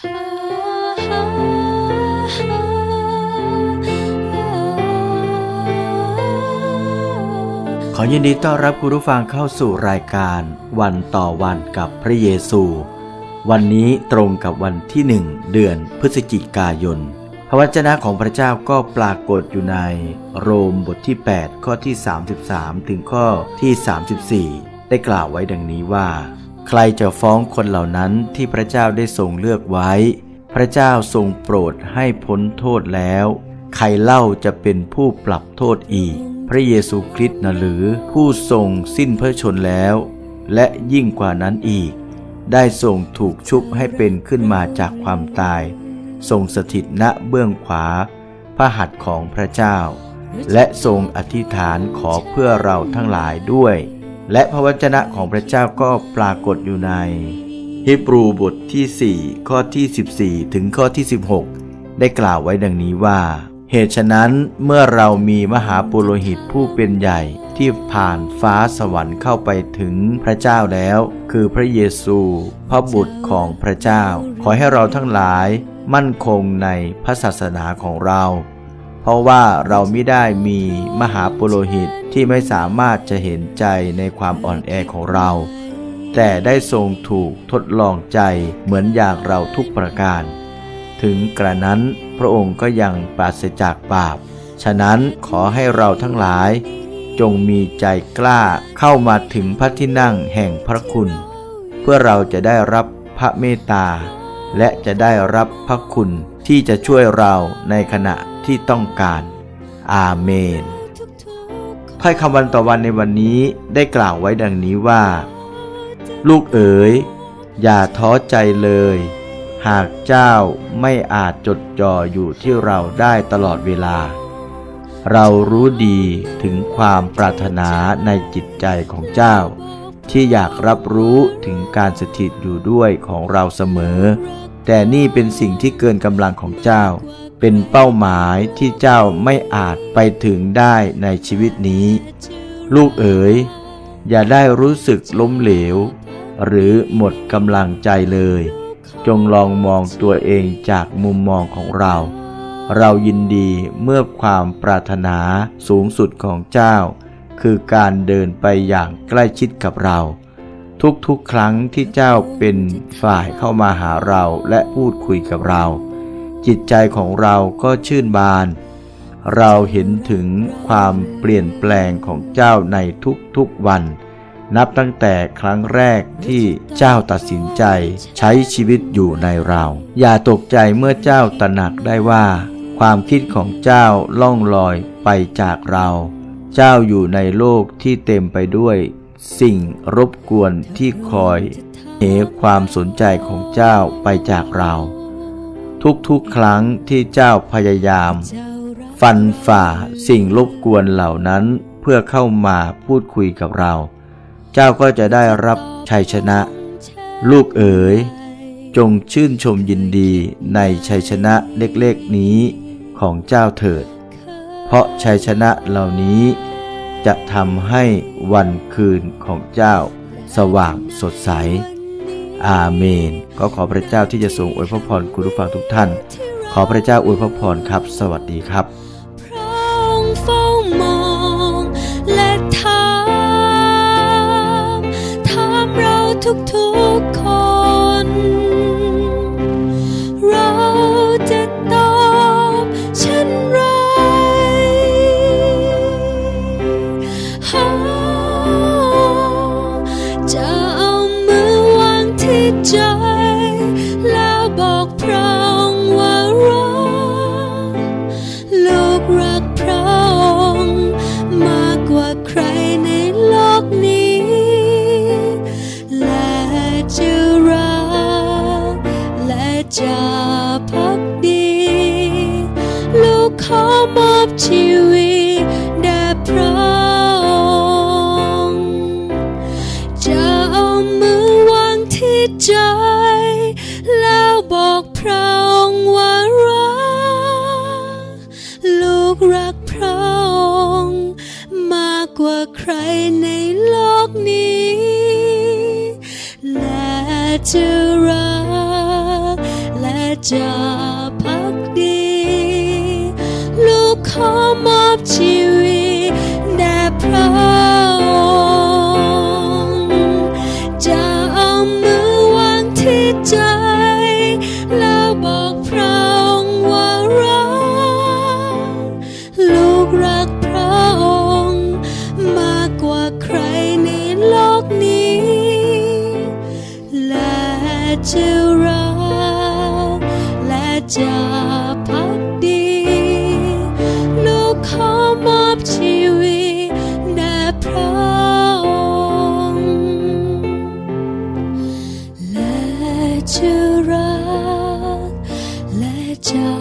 ขอยินดีต้อนรับคุณผู้ฟังเข้าสู่รายการวันต่อวันกับพระเยซู วันนี้ตรงกับวันที่หนึ่งเดือนพฤศจิกายน พระวจนะของพระเจ้าก็ปรากฏอยู่ในโรมบทที่ 8 ข้อที่ 33 ถึงข้อที่ 34 ได้กล่าวไว้ดังนี้ว่า ใครจะฟ้องคนเหล่านั้นที่พระเจ้าได้ทรงเลือกไว้ พระเจ้าทรงโปรดให้พ้นโทษแล้ว ใครเล่าจะเป็นผู้ปรับโทษอีก พระเยซูคริสต์นะหรือผู้ทรงสิ้นพระชนแล้ว และยิ่งกว่านั้นอีก ได้ทรงถูกชุบให้เป็นขึ้นมาจากความตาย ทรงสถิตณเบื้องขวา พระหัตถ์ของพระเจ้า และทรงอธิษฐานขอเพื่อเราทั้งหลายด้วย และพระวจนะของพระเจ้าก็ปรากฏอยู่ใน ฮิบรูบทที่ 4 ข้อที่ 14 ถึงข้อที่ 16 ได้กล่าวไว้ดังนี้ว่า เหตุฉะนั้นเมื่อเรามีมหาปุโรหิตผู้เป็นใหญ่ที่ผ่านฟ้าสวรรค์เข้าไปถึงพระเจ้าแล้ว คือพระเยซู พระบุตรของพระเจ้า ขอให้เราทั้งหลายมั่นคงในพระศาสนาของเรา เพราะว่าเราไม่ได้มีมหาปุโรหิตที่ไม่สามารถจะเห็นใจในความอ่อนแอของเรา แต่ได้ทรงถูกทดลองใจเหมือนอย่างเราทุกประการ ถึงกระนั้นพระองค์ก็ยังปราศจากบาป ฉะนั้นขอให้เราทั้งหลาย จงมีใจกล้าเข้ามาถึงพระที่นั่งแห่งพระคุณ เพื่อเราจะได้รับพระเมตตาและจะได้รับพระคุณ ที่จะช่วยเราในขณะที่ต้องการ อาเมนถ้อยคำวันต่อวันในวันนี้ได้กล่าวไว้ดังนี้ว่า ลูกเอ๋ย อย่าท้อใจเลย หากเจ้าไม่อาจจดจ่ออยู่ที่เราได้ตลอดเวลา เรารู้ดีถึงความปรารถนาในจิตใจของเจ้า ที่อยากรับรู้ถึงการสถิตอยู่ด้วยของเราเสมอ แต่นี่เป็นสิ่งที่เกินกำลังของเจ้า เป็นเป้าหมายที่เจ้าไม่อาจไปถึงได้ในชีวิตนี้ ลูกเอ๋ย อย่าได้รู้สึกล้มเหลว หรือหมดกำลังใจเลย จงลองมองตัวเองจากมุมมองของเรา เรายินดีเมื่อความปรารถนาสูงสุดของเจ้า คือการเดินไปอย่างใกล้ชิดกับเรา ทุกๆ ครั้งที่เจ้าเป็นฝ่ายเข้ามาหาเราและพูดคุยกับเรา จิตใจของเราก็ชื่นบาน เราเห็นถึงความเปลี่ยนแปลงของเจ้าในทุกๆวัน นับตั้งแต่ครั้งแรกที่เจ้าตัดสินใจใช้ชีวิตอยู่ในเรา อย่าตกใจเมื่อเจ้าตระหนักได้ว่า ความคิดของเจ้าล่องลอยไปจากเรา เจ้าอยู่ในโลกที่เต็มไปด้วย สิ่งรบกวนที่คอยเหความสนใจของเจ้าไปจากเรา ทุกๆครั้งที่เจ้าพยายาม ฟันฝ่าสิ่งรบกวนเหล่านั้นเพื่อเข้ามาพูดคุยกับเรา เจ้าก็จะได้รับชัยชนะ ลูกเอ๋ย จงชื่นชมยินดีในชัยชนะเล็กๆนี้ของเจ้าเถิด เพราะชัยชนะเหล่านี้ จะทำให้วันคืนของเจ้า สว่างสดใส อาเมน ก็ขอพระเจ้าที่จะทรงอวยพระพรคุณผู้ฟังทุกท่าน ขอพระเจ้าอวยพระพรครับ สวัสดีครับ ที่ รักพระองค์มากกว่าใครในโลกนี้ และจะรัก และจะพักดี ลูกขอมอบชีวิตแด่พระ จะรักและจะพักดี ลูกขอมอบชีวิตแด่พระองค์และจะรักและจะ